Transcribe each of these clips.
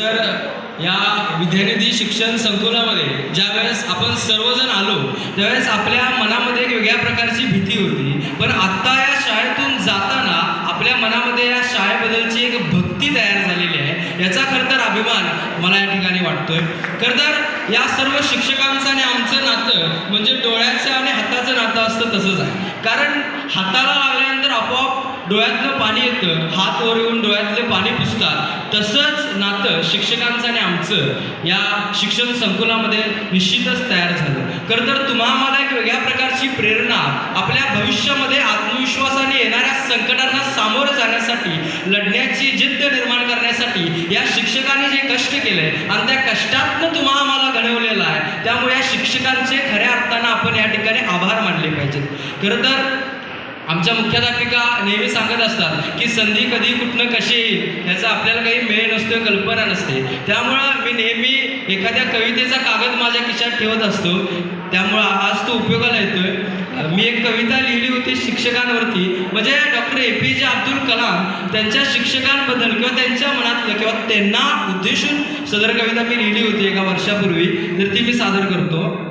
तर या विद्यानिधी शिक्षण संकुलामध्ये ज्यावेळेस आपण सर्वजण आलो त्यावेळेस आपल्या मनामध्ये एक वेगळ्या प्रकारची भीती होती. पण आत्ता या शाळेतून जाताना आपल्या मनामध्ये या शाळेबद्दलची एक भक्ती तयार झालेली आहे. याचा खरं तर अभिमान मला या ठिकाणी वाटतोय. खरं तर या सर्व शिक्षकांचं आणि आमचं नातं म्हणजे डोळ्याचं आणि हाताचं नातं असतं तसंच आहे. कारण हाताला लागल्यानंतर आपोआप डोळ्यातलं पाणी येतं हात वर येऊन डोळ्यातले पाणी पुसतात. तसंच नातं शिक्षकांचं आणि आमचं या शिक्षण संकुलामध्ये निश्चितच तयार झालं. खरं तर तुम्हा मला एक वेगळ्या प्रकारची प्रेरणा आपल्या भविष्यामध्ये आत्मविश्वासाने येणाऱ्या संकटांना सामोरं जाण्यासाठी लढण्याची जिद्द निर्माण करण्यासाठी या शिक्षकांनी जे कष्ट केले आणि त्या कष्टातनं तुम्हा आम्हाला घडवलेलं आहे त्यामुळे या शिक्षकांचे खऱ्या अर्थानं आपण या ठिकाणी आभार मानले पाहिजेत. खरं तर आमच्या मुख्याध्यापिका नेहमी सांगत असतात की संधी कधी कुठनं कशी येईल याचा आपल्याला काही मेळ नसतो कल्पना नसते. त्यामुळं मी नेहमी एखाद्या कवितेचा कागद माझ्या खिशात ठेवत असतो. त्यामुळं आज तो उपयोगाला येतोय. मी एक कविता लिहिली होती शिक्षकांवरती. म्हणजे डॉक्टर ए पी जे अब्दुल कलाम त्यांच्या शिक्षकांबद्दल किंवा त्यांच्या मनातलं किंवा त्यांना उद्देशून सदर कविता मी लिहिली होती एका वर्षापूर्वी. तर ती मी सादर करतो.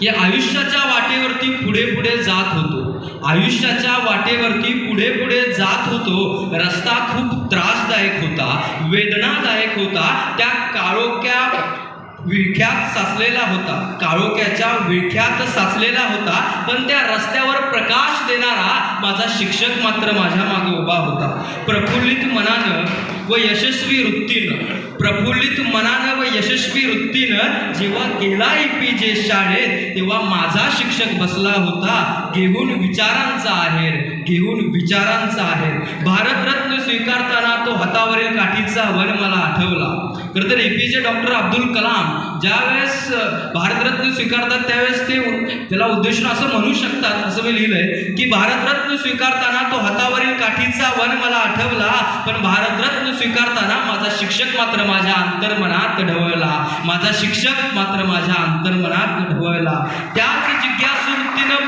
की आयुष्याच्या वाटेवरती पुढे पुढे जात होतो. आयुष्याच्या वाटेवरती पुढे पुढे जात होतो. रस्ता खूप त्रासदायक होता वेदनादायक होता. त्या काळोख्या विळख्यात साचलेला होता. काळोख्याच्या विळख्यात साचलेला होता. पण त्या रस्त्यावर प्रकाश देणारा माझा शिक्षक मात्र माझ्या मागे उभा होता. प्रफुल्लित मनानं व यशस्वी वृत्तीनं प्रफुल्लित मनानं व यशस्वी वृत्तीनं जेव्हा गेला पी जे शाळेत तेव्हा माझा शिक्षक बसला होता. घेऊन विचारांचा आहेर घेऊन विचारांचा आहेर. भारतरत्न स्वीकारताना तो हातावरील काठीचा वन मला आठवला. खरं तर A P J doctor Abdul Kalam ज्यावेळेस भारतरत्न स्वीकारतात त्यावेळेस ते त्याला उद्देशून असं म्हणू शकतात असं मी लिहिलंय की भारतरत्न स्वीकारताना तो हातावरील काठीचा वन मला आठवला पण भारतरत्न स्वीकारताना माझा शिक्षक मात्र माझ्या अंतर्मनात ढवळला. माझा शिक्षक मात्र माझ्या अंतर्मनात ढवळला. त्याच जिज्ञासू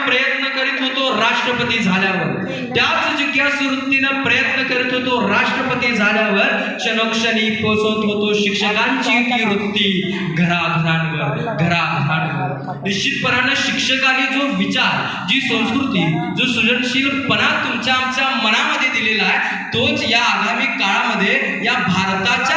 प्रयत्न करीत होतो राष्ट्रपती झाल्यावर. त्याच जिज्ञासू वृत्तीनं प्रयत्न करीत होतो राष्ट्रपती झाल्यावर क्षणोक्षणी पोचवत होतो शिक्षकांची ती वृत्ती घराघरांवर घराघरांवर. निश्चितपणानं शिक्षकांनी जो विचार जी संस्कृती जो सृजनशीलपणा तुमच्या आमच्या मनामध्ये दिलेला आहे तोच या आगामी काळामध्ये या भारताच्या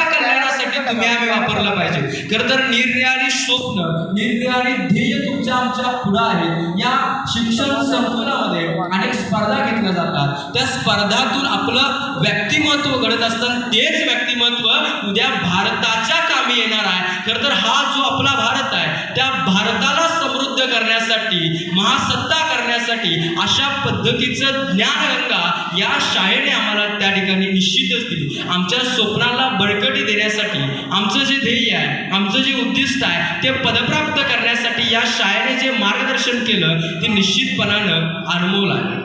कल्याणासाठी तुम्ही आम्ही वापरलं पाहिजे. खरं तर निरनिराळी स्वप्न निरनिराळी ध्येय तुमच्या आमच्या पुढं आहेत या शिक्षण संकुलामध्ये अनेक स्पर्धा घेतल्या जातात. त्या स्पर्धातून आपलं व्यक्तिमत्व घडत असताना तेच व्यक्तिमत्व उद्या भारताच्या कामी येणार आहे. खरं तर हा जो आपला भारत आहे त्या भारताला समृद्ध करण्यासाठी महासत्ता करण्यासाठी अशा पद्धतीचं ज्ञानगंगा या शाळेने आम्हाला त्या ठिकाणी निश्चितच दिली. आमच्या स्वप्नाला बळकटी देण्यासाठी आमचं जे ध्येय आहे आमचं जे उद्दिष्ट आहे ते पदप्राप्त करण्यासाठी या शाळेने जे मार्गदर्शन केलं ते निश्चितपणानं अनमोल आहे.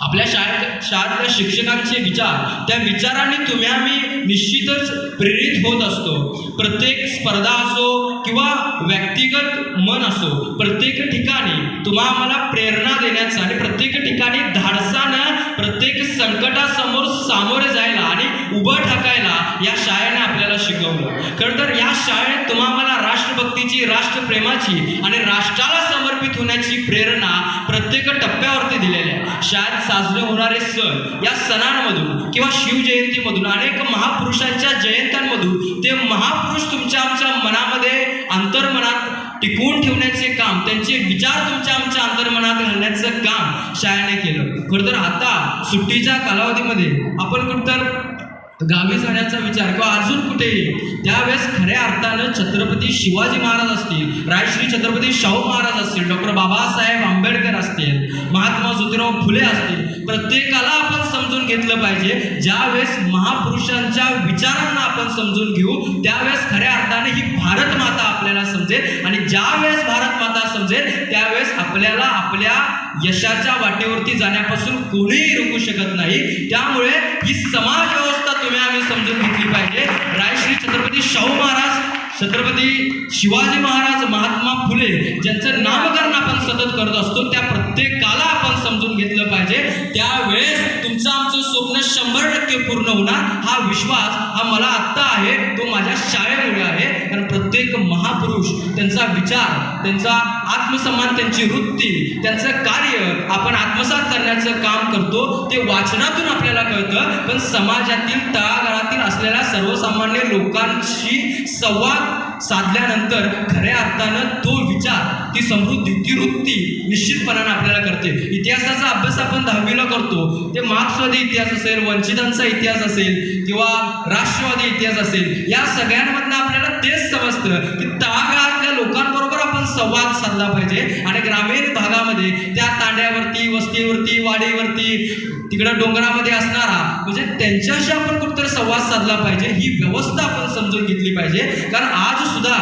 आपल्या शाळेत शाळेतल्या शिक्षकांचे विचार त्या विचारांनी तुम्ही आम्ही निश्चितच प्रेरित होत असतो. प्रत्येक स्पर्धा असो किंवा व्यक्तिगत मन असो प्रत्येक ठिकाणी तुम्हा आम्हाला प्रेरणा देण्याचं आणि प्रत्येक ठिकाणी धाडसानं संकटासमोर सामोरे जायला आणि उभं ठाकायला या शाळेने आपल्याला शिकवलं. खरं तर या शाळेत तुम्हाला राष्ट्रभक्तीची राष्ट्रप्रेमाची आणि राष्ट्राला समर्पित होण्याची प्रेरणा प्रत्येक टप्प्यावरती दिलेली आहे. शाळेत साजरे होणारे सण या सणांमधून किंवा शिवजयंतीमधून अनेक महापुरुषांच्या जयंत्यांमधून ते महापुरुष तुमच्या आमच्या मनामध्ये अंतर्मनात टिकवून ठेवण्याचे काम त्यांचे विचार तुमच्या आमच्या अंतर्मनात घालण्याचं काम शाळेने केलं. खरं तर आता सुट्टीच्या कालावधीमध्ये आपण कुठं गावी जाण्याचा विचार किंवा अजून कुठेही त्यावेळेस खऱ्या अर्थानं छत्रपती शिवाजी महाराज असतील राजश्री छत्रपती शाहू महाराज असतील डॉक्टर बाबासाहेब आंबेडकर असतील महात्मा ज्योतिराव फुले असतील प्रत्येकाला आपण समजून घेतलं पाहिजे. ज्यावेळेस महापुरुषांच्या विचारांना आपण समजून घेऊ त्यावेळेस खऱ्या अर्थाने ही भारत माता आपल्याला समजेल आणि ज्यावेळेस भारत माता समजेल त्यावेळेस आपल्याला आपल्या यशाच्या वाटेवरती जाण्यापासून कोणीही रोखू शकत नाही. त्यामुळे ही समाज व्यवस्था तुम्ही आम्ही समजून घेतली पाहिजे. रायश्री छत्रपती शाहू महाराज छत्रपती शिवाजी महाराज महात्मा फुले ज्यांचं नामकरण आपण सतत करत असतो त्या प्रत्येकाला आपण समजून घेतलं पाहिजे. त्यावेळेस तुमचं आमचं स्वप्न शंभर टक्के पूर्ण होणार. हा विश्वास हा मला आत्ता आहे तो माझ्या शाळेमुळे आहे. कारण प्रत्येक महापुरुष त्यांचा विचार त्यांचा आत्मसन्मान त्यांची वृत्ती त्यांचं कार्य आपण आत्मसात करण्याचं काम करतो ते वाचनातून आपल्याला कळतं. पण समाजातील तळागाळातील असलेल्या सर्वसामान्य लोकांशी संवाद साधल्यानंतर खऱ्या अर्थानं तो विचार ती समृद्धी ती वृत्ती निश्चितपणानं आपल्याला करते. इतिहासाचा अभ्यास आपण दहावीला करतो. ते मार्क्सवादी इतिहास असेल वंचितांचा इतिहास असेल किंवा राष्ट्रवादी इतिहास असेल या सगळ्यांमधनं आपल्याला तेच समजतं की तळागाळातल्या लोकांबरोबर आपण संवाद साधला पाहिजे. आणि ग्रामीण भागामध्ये वस्तीवरती वाडीवरती तिकडं डोंगरामध्ये असणारा म्हणजे त्यांच्याशी आपण कुठेतरी संवाद साधला पाहिजे ही व्यवस्था आपण समजून घेतली पाहिजे. कारण आज सुद्धा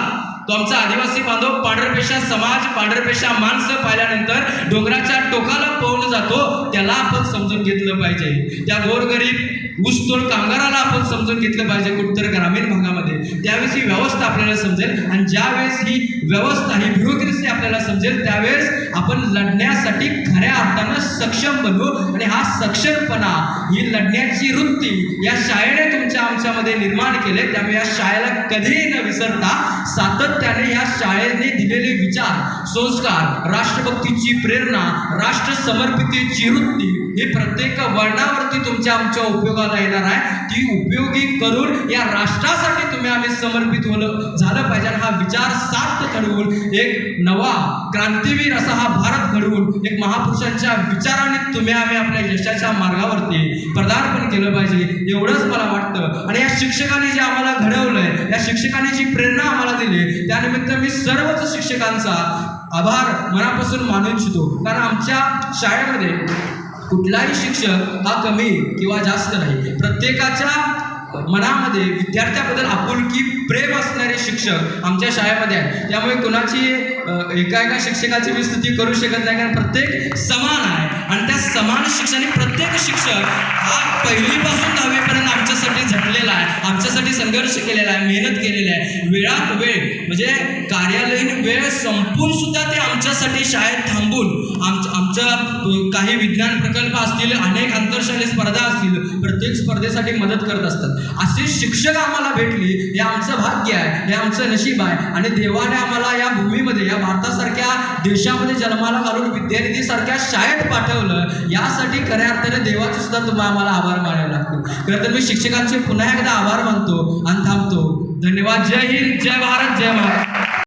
तो आमचा आदिवासी बांधव पांढरपेशा समाज पांढरपेशा माणसं पाहिल्यानंतर डोंगराच्या टोकाला पळून जातो त्याला आपण समजून घेतलं पाहिजे. त्या गोरगरीब ऊसतोड कामगाराला आपण समजून घेतलं पाहिजे उत्तर ग्रामीण भागामध्ये. त्यावेळेस ही व्यवस्था आपल्याला समजेल आणि ज्यावेळेस ही व्यवस्था ही ब्युरोक्रेसी आपल्याला समजेल त्यावेळेस आपण लढण्यासाठी खऱ्या अर्थानं सक्षम बनू आणि हा सक्षमपणा ही लढण्याची वृत्ती या शाळेने तुमच्या आमच्यामध्ये निर्माण केले. त्यामुळे या शाळेला कधीही न विसरता सातत्याने या शाळेने दिलेले विचार संस्कार राष्ट्रभक्तीची प्रेरणा राष्ट्र समर्पितेची वृत्ती ही प्रत्येक वर्णावरती तुमच्या आमच्या उपयोगाला येणार आहे. ती उपयोगी करून या राष्ट्रासाठी तुम्ही आम्ही समर्पित होणं झालं पाहिजे. आणि हा विचार सार्थ घडवून एक नवा क्रांतीवीर असा हा भारत घडवून एक महापुरुषांच्या विचाराने तुम्ही आम्ही आपल्या यशाच्या मार्गावरती पदार्पण केलं पाहिजे एवढंच मला वाटतं. आणि या शिक्षकांनी जे आम्हाला घडवलंय या शिक्षकांनी जी प्रेरणा आम्हाला दिली त्यानिमित्त मी सर्वच शिक्षकांचा आभार मनापासून मानू इच्छितो. कारण आमच्या शाळेमध्ये कुठलाही शिक्षक हा कमी किंवा जास्त नाही. प्रत्येकाच्या मनामध्ये विद्यार्थ्याबद्दल आपुलकी प्रेम असणारे शिक्षक आमच्या शाळेमध्ये आहेत. त्यामुळे कुणाची एका एका शिक्षकाची मी स्तुती करू शकत नाही कारण प्रत्येक समान आहे. आणि त्या समान शिक्षणाने प्रत्येक शिक्षक हा पहिलीपासून दहावीपर्यंत आमच्यासाठी झटलेला आहे आमच्यासाठी संघर्ष केलेला आहे मेहनत केलेली आहे. वेळात वेळ म्हणजे कार्यालयीन वेळ संपून सुद्धा ते आमच्यासाठी शाळेत थांबून आमच्या आमच्या काही विज्ञान प्रकल्प असतील अनेक आंतरशालेय स्पर्धा असतील प्रत्येक स्पर्धेसाठी मदत करत असतात. असे शिक्षक आम्हाला भेटली हे आमचं भाग्य आहे हे आमचं नशीब आहे. आणि देवाने आम्हाला या भूमीमध्ये या भारतासारख्या देशामध्ये जन्माला घालून विद्यार्थीसारख्या शाळेत पाठवलं यासाठी खऱ्या अर्थाने देवाचे सुद्धा तुम्हाला आम्हाला आभार मानावे लागतील. खरं तर मी शिक्षकांचे पुन्हा एकदा आभार मानतो आणि थांबतो. धन्यवाद. जय हिंद जय भारत जय भारत